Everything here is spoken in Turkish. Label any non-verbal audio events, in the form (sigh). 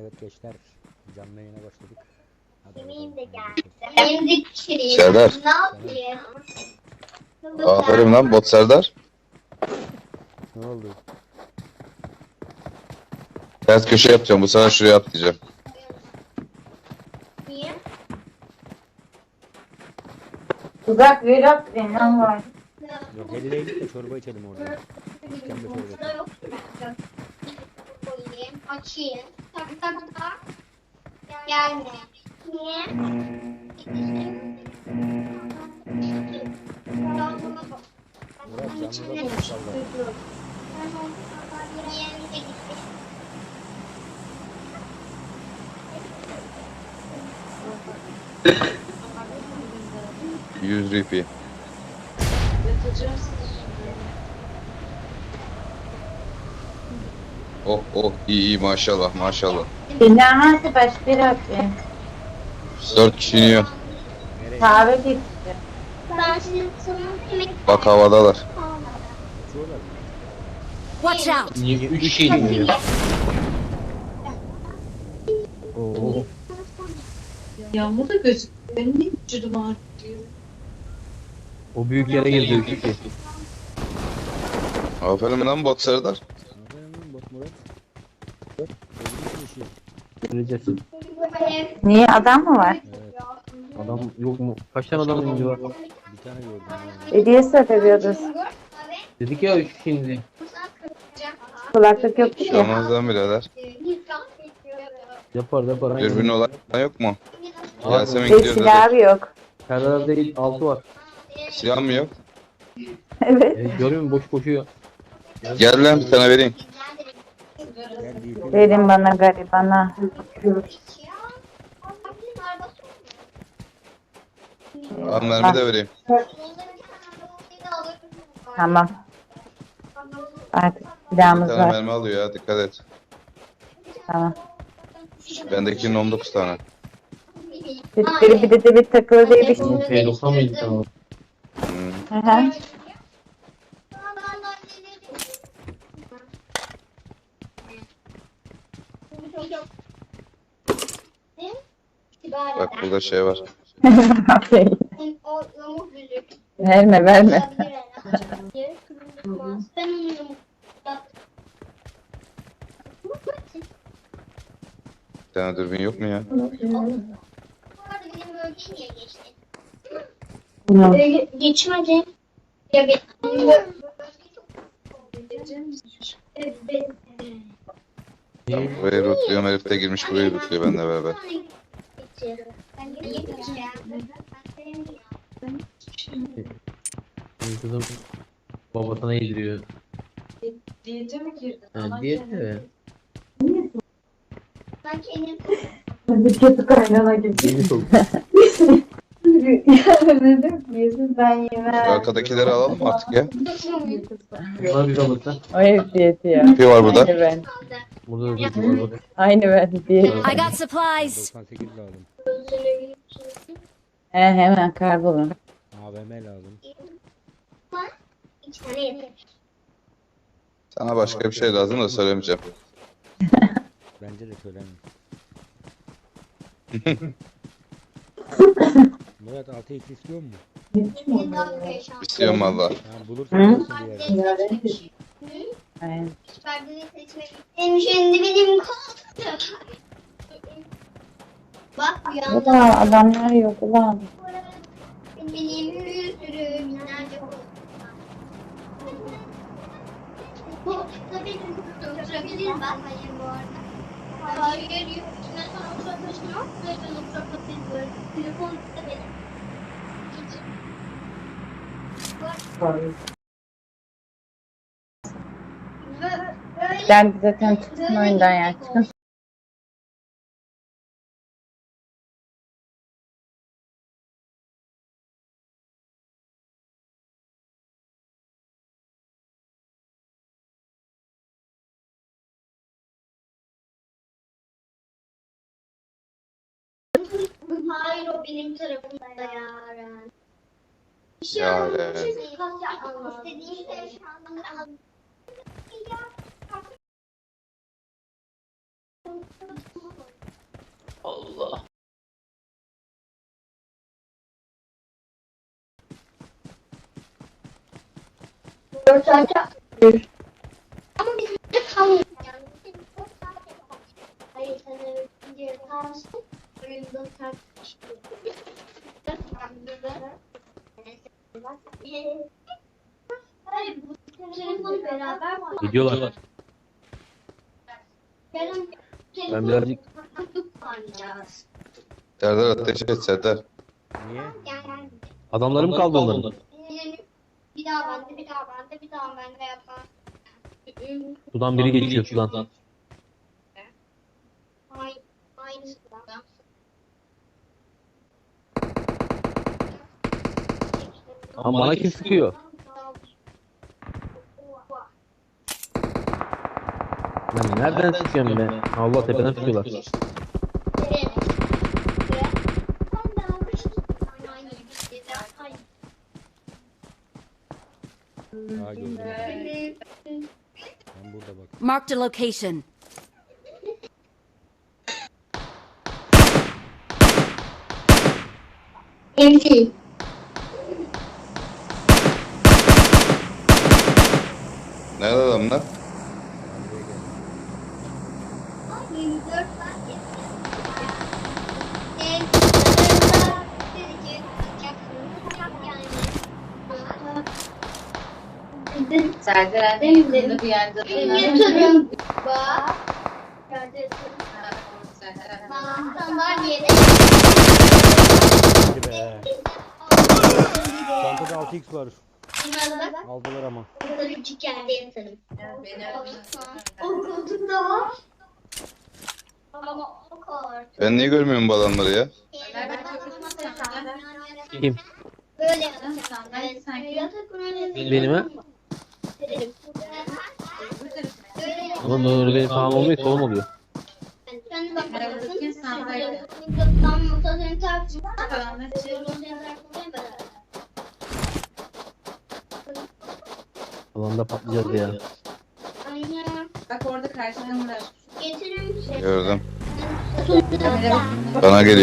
Evet gençler canlı yayına başladık. Hadi Yemeğim de geldi. Benim de pişireyim. Serdar. Ne yapayım? Aferin lan bot Serdar. Ne oldu? Ters köşe yapacağım. Bu sefer şuraya atlayacağım. Niye? Uzak ver at benim var. Yok Helle'ye git de çorba içelim orada. İskemle çorba Burada içelim. yok. Koyayım, açayım. Tak tak tak. Gelme. Niye? Murat canlı da konuşalım. Yerine gitti. 100 Oh oh iyi iyi maşallah maşallah. Dinlemezse başka bir at be. 4 kişi iniyor. Kahve. Ben şimdi yemek Bak havadalar. Watch out! Niye 3 şey iniyor? Oo. Yağmur da gözüküyor. Benim de vücudum ağrıyor. O büyüklere girdi iki. Aferin lan bot Serdar. Aferin lan bot Murat. Göreceğiz. Niye adam mı var? Evet. Adam yok mu? Kaç tane adam indi var? Bir tane gördüm. ya. Hediye satıyoruz. Dedik ya 3 kişi indi. Kulaklık yok ki. Olmaz lan birader. Yapar yapar. Dürbün olan yok mu? Abi, Yasemin gidiyor dedi. silahı yok. Serdar değil 6 var. Silah mı yok? Evet. E, görüyor musun? Boş koşuyor. Gel lan bir tane vereyim. Verin bana garibana. Al mermi de vereyim. Tamam. Artık Bir silahımız tane var. mermi alıyor ya dikkat et. Tamam. Bendekinin 19 tane. Çocukları bir de de bir takılı diye bir şey. Oğlum P90 mıydı tamam? Hmm. Hı hı. Bak burada şey var. Verme verme. Bir tane dürbün yok mu ya? Bunu. Bölge geçmedi. Ya bir Burayı rootluyorum herif de girmiş burayı rootluyor benimle beraber. Benim kızım babasına yediriyor. Diyete mi girdin? Ha, diyet de. Sanki elim Bir kötü kaynana gibi. Yeni. Dedim yesin ben Şu yemem. arkadakileri alalım artık ya? Bunlar bir balıkta. O hep diyeti ya. Bir var burada. Aynı ben. Burada da balık. Aynı ben diyet. I got supplies! 98 lazım. He hemen karbonum. AVM lazım. iki tane yeter. Sana başka bir şey lazım da söylemeyeceğim. (laughs) Bence de söyleme. (laughs) Murat 6 x istiyor mu? İstiyorum valla. Ha, bulursan alırsın bir seçmek. Benim şimdi benim koltuğum. Bak uyandı. Ulan adamlar yok ulan. Benim bir sürü binlerce koltuğum var. Koltukta benim oturabilir ben. Hayır bu arada. Hayır yok. Ben sana oturabilirim yok. Zaten oturabilirim. Telefon da benim. Ve Ben zaten çıktım oyundan ya. Çıkın. Hayır o benim tarafımda Yaren. Yaren. İstediğim de şu anda Allah. Ama bizim de kalmıyor yani. Bizim dört saate kalmıyor. Hayır sen önce kalsın. Oyunda tartıştık. Hayır bu telefonu beraber var. Gidiyorlar. Yarın Ben birazcık. (laughs) Serdar ateş et Serdar. Niye? Yani adamları mı kaldı onların? bir daha bende, bir daha bende, bir daha bende yapar. Sudan biri geçiyor sudan. Aynı, da. Ama bana kim sıkıyor? Ben nereden sıkıyorum be? Allah tepeden sıkıyorlar. Aa gördüm. Ben burada bak. Marked a location. Evli. Nerede adamlar? Abi yakında bir yerde. Yatırım. Bak. Sandalyede. Be. Çantada 6x var. Aldılar ama. Burada yatarım. O koltukta var. Ama o kadar. Ben niye görmüyorum bu adamları ya? Kim? Böyle yatak. Evet, yatak öyle. Benim ha? Oğlum böyle benim sağım olmuyor solum oluyor. Alanda patlayacağız ya. Bak orada karşıda Murat. Getirir misin? Gördüm. Sonra- Bana geliyor.